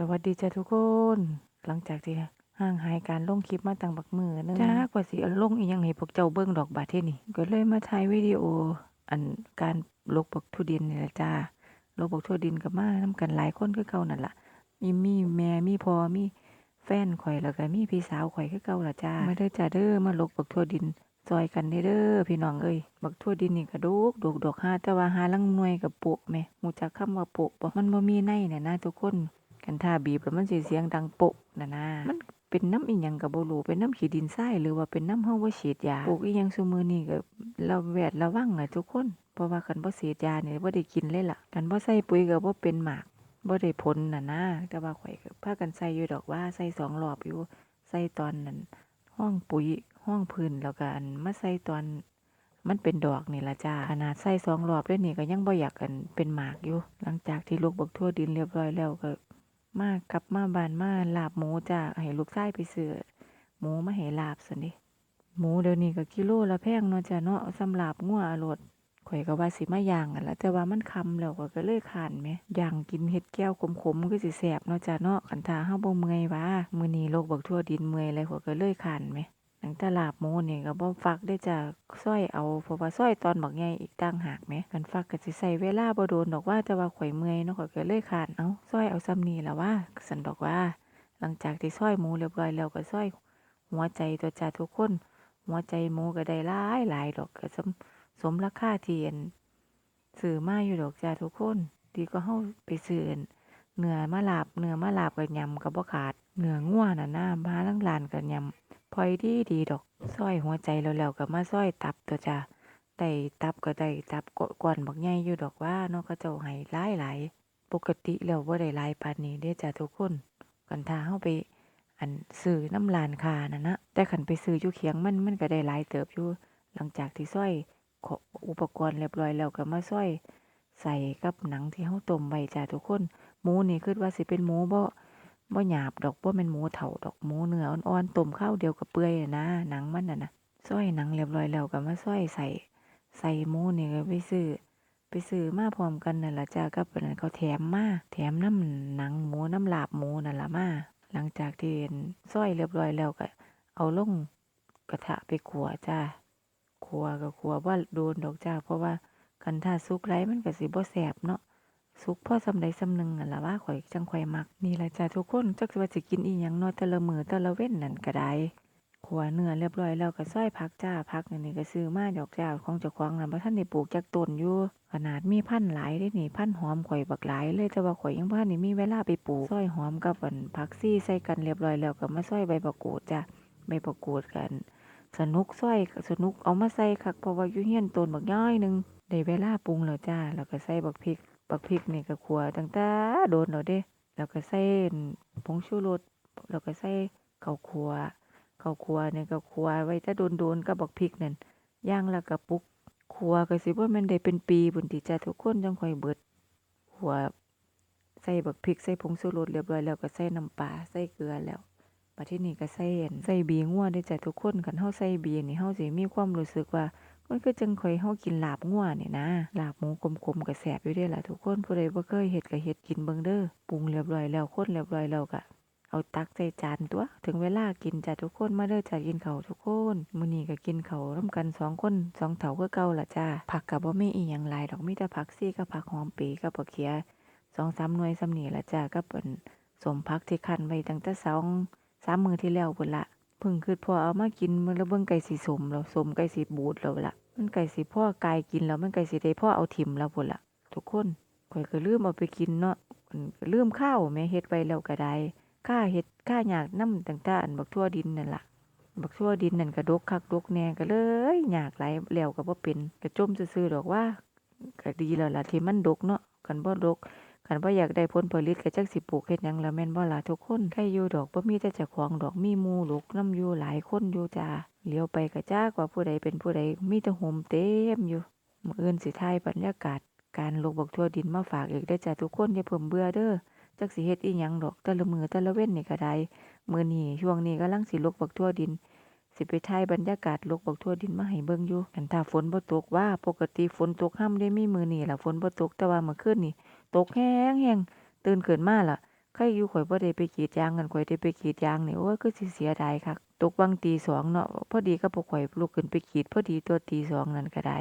สวัสดีจ้ะทุกคน หลังจากที่ห่างหายการลงคลิปมาตั้งบักมือหนึงจ้ากว่าสิเอาลงอีหยังให้พวกเจ้าเบิ่งดอกบาดเทนี่ก็เลยมาถ่ายวิดีโอ อันการลกบักทุดินนี่แหละจ้าลกบักทุดินก็มานํกันหลายคนคือเก่านั่นล่ะมีมีแม่มีพ่อมีแฟนข่อยแล้วก็มีพี่สาวข่อยคือเก่าล่ะจ้ามาเด้อจ้าเด้อมาลกบักทั่วดินซอยกันเด้อเด้อพี่น้องเอ้ยบักทั่วดินนี่ก็ดกดกดอกหาแต่ว่าหาลังหน่วยกับโปะแหม่ฮู้จักคำว่าโปะบ่มันบ่มีในเนี่ยนะทุกคน กันถ้าบีบแล้วมันสิเสียงดังโปะนะนะมันเป็นน้ำอีหยังก็บ่รู้เป็นน้ำขี้ดินทรายหรือว่าเป็นน้ำเฮาบ่าฉีดยาปลูกอีหยังซุมื้อนี้ก็ระแวดระวังน่ะทุกคน เพราะว่าคันบ่ฉีดยาเนี่ยบ่ได้กินเลยล่ะคันบ่ใส่ปุ๋ยก็บ่เป็นหมากบ่ได้ผลน่ะนะแต่ว่าข่อยก็พากันใส่อยู่ดอกว่าใส่สองรอบอยู่ใส่ตอนนั้นห้องปุ๋ยห้องพื้นแล้วก็อันมาใส่ตอนมันเป็นดอกนี่ล่ะจ้าขนาดใส่สองรอบด้วยนี่ก็ยังบ่อยากกันเป็นหมากอยู่ หลังจากที่ลูกบักทั่วดินเรียบร้อยแล้วก็ มากลับมาบ้านมาลาบหมูจ้าให้ลูกชายไปซื้อหมูมาให้ลาบซั่นดิหมูเดี๋ยวนี้ก็กิโลละแพงเนาะจ้าเนาะสำหรับงัวอรดข่อยก็ว่าสิมาย่างกันละแต่ว่ามันคำแล้วก็ก็เลยขานแหมย่างกินเห็ดแก้วขมๆก็สิแสบเนาะจ้ะเนาะขันทาห้าบ่เมื่อยว่ามือนี้โรคบักทั่วดินเมื่อยอะไรข้อยก็เลยคร้านแหมตั้งตลาบหมูนี่ก็บ่ฟักได้จ้ะซอยเอาเพราะว่าซอยตอนบักใหญ่อีกต่างหากแหมคันฟักก็สิใช้เวลาบ่โดนดอกว่าแต่ว่าข่อยเมื่อยเนาะข่อยก็เลยคานเอ้าซอยเอาซ้ำนี้ล่ะว่าซั่นดอกว่า หลังจากที่ซอยหมูเรียบร้อยแล้วก็ซอย หัวใจตัวจ้ะทุกคน หัวใจหมูก็ได้หลายหลายดอกก็สมสมราคาที่อันซื้อมาอยู่ดอกจ้าทุกคน ดีก็เฮาไปซื้ออั่นเนื้อมาลาบเนื้อมาลาบก็ยำก็บ่ขาดเนื้องัวน่ะนะมาลังลานก็ยำ พลอยดีดีดอกซอยหัวใจแล้วๆก็มาซอยตับตัวจ้าได้ตับก็ได้ตับก้อนบักใหญ่อยู่ดอกว่าเนาะเขาเจ้าให้หลายหลายปกติแล้วบ่ได้หลายปานนี้เด้จ้าทุกคนกันถ้าเฮาไปอันซื้อน้ำลานคานั่นนะแต่คันไปซื้ออยู่เคียงมันมันก็ได้หลายเติบอยู่หลังจากที่ซอยขออุปกรณ์เรียบร้อยแล้วก็มาซอย ใส่กับหนังที่เฮาต้มไว้จ้าทุกคนหมูนี่คิดว่าสิเป็นหมูบ่ บ่หยาบดอกบ่แม่นหมูเฒ่าดอกหมูเนื้ออ่อนๆต้มข้าวเดียวก็เปื่อยอะนะหนังมันน่ะนะซอยหนังเรียบร้อยแล้วก็มาซอยใส่ ใส่หมูนี่ก็ไปซื้อไปซื้อมาพร้อมกันนั่นล่ะจ้ากับอันนั้นเขาแถมมาแถมน้ำหนังหมูน้ำลาบหมูนั่นล่ะมาหลังจากที่ซอยเรียบร้อยแล้วก็เอาลงกระทะไปขัวจ้าขัวก็ขัวว่าโดนดอกจ้าเพราะว่าคันถ้าสุกไรมันก็สิบ่แสบเนาะ สุกพ่อสำใดสำหนึงนั่นล่ะว่าข่อยจังข่อยมัก นี่ละจ้าทุกคนจักสิว่าสิกินอีหยังนาะแต่ละมือแต่ละเว้นนั่นก็ได้ขัวเนื้อเรียบร้อยแล้วก็ซอยผักจ้าผักนนี้ก็ซื้อมาดอกจ้าของเจ้าของน่ะบ่ทันได้ปลูกจักต้นอยู่ขนาดมีพันหลายเด้นี่พันหอมข่อยบักหลายเลยแต่ว่าข่อยยังบ่ทันได้มีเวลาไปปลูกซอยหอมกับอันผักซี่ใส่กันเรียบร้อยแล้วก็มาซอยใบมะกูดจ้าใบมะกูดกัน สนุกซอยสนุกเอามาใส่คักเพราะว่าอยู่เฮียนต้นบักย่อยหนึงได้เวลาปรุงแล้วจ้าแล้วก็ใส่บักพริก บักพริกนี่ก็ขัวตั้งแต่โดนแล้วเด้ แล้วก็ใส่ผงชูรสแล้วก็ใส่ข้าวคั่วข้าวคั่วนี่ก็คั่วไว้แต่โดนๆกับบักพริกนั่นย่างแล้วก็ปุกคั่วก็สิบ่แม่นได้เป็นปีพุ่นติจ้าทุกคนจังค่อยเบิดคั่วใส่บักพริกใส่ผงชูรสเรียบร้อยแล้วก็ใส่น้ำปลาใส่เกลือแล้วบัดที่นี้ก็ใส่อั่นใส่บีงัวเด้จ้ะทุกคนคันเฮาใส่บีนี่เฮาสิมีความรู้สึกว่า มันคือจังค่อยเฮากินลาบงัวนี่นะลาบหมูขมๆก็แซ่บอยู่เด้ล่ะทุกคนผู้ใดบ่เคยเฮ็ดก็เฮ็ดกินเบิ่งเด้อปรุงเรียบร้อยแล้วคนเรียบร้อยแล้วก็เอาตักใส่จานตัว ถึงเวลากินจ้ะทุกคนมาเด้อจ้ะกินข้าวทุกคนมื้อนี้ก็กินข้าวนำกันสองคนสองเฒ่าคือเก่าล่ะจ้าผักก็บ่มีอีหยังหลายดอกมีแต่ผักซี่กับผักหอมปีกับบักเขีย2-3หน่วยส่ำนี้ล่ะจ้ากับอันสมผักที่คั่นไว้ตั้งแต่สองสามมื้อที่แล้วพุ่นละ เพิ่งคิดพอเอามากินมื้อละเบิ่งไก่สิสมแล้วสมไก่สิบูดแล้วล่ะ มันไก่สิพ่อกายกินแล้วมันไก่สิได้พ่อเอาถิ่มแล้วพุ่นละทุกคนข่อยก็ลืมเอาไปกินเนาะอืมก็ลืมข้าวแม่เฮ็ดไว้แล้วก็ได้ข้าเฮ็ดข้าอยากนำตั้งแต่อันบักทั่วดินนั่นล่ะบักทั่วดินนั่นก็ดกคักดกแน่ก็เลยอยากไหลายแล้วก็บ่เป็นก็จมซื่อๆดอกว่าก็ดีแล้วล่ะที่มันดกเนาะคันบ่ดก คันบ่อยากได้ผลผลิตก็จักสิปลูกเฮ็ดหยังล่ะแม่นบ่ล่ะทุกคนใครอยู่ดอกบ่มีแต่เจ้าของดอกมีหมู่ลูกนำอยู่หลายคนอยู่จ้าเลี้ยวไปก็จักว่าผู้ใดเป็นผู้ใดมีแต่โฮมเต็มอยู่มื้ออื่นสิถ่ายบรรยากาศ การลกบักทั่วดินมาฝากอีกเด้จ้าทุกคนอย่าเพิ่มเบื่อเด้อจักสิเฮ็ดอีหยังดอกแต่ละมือแต่ละเว้นนี่ก็ได้มื้อนี้ช่วงนี้กำลังสิลกบักทั่วดินสิไปถ่ายบรรยากาศลกบักทั่วดินมาให้เบิ่งอยู่คันถ้าฝนบ่ตกว่าปกติฝนตกห่ํได้มีมื้อนี้ล่ะฝนบ่ตกแต่ว่าเมื่อคืนนี่ ตกแห้งแห้งตื่นขึ้นมาล่ะใครอยู่ข่อยบ่ได้ไปกรีดยางกันข่อยได้ไปกรีดยางนี่โอ้ยคือสิเสียดายคักตกวังตีสองเนาะพอดีก็บพวกข่อยลุกขึ้นไปกรีดพอดีตัวตีสองนั่นก็ได้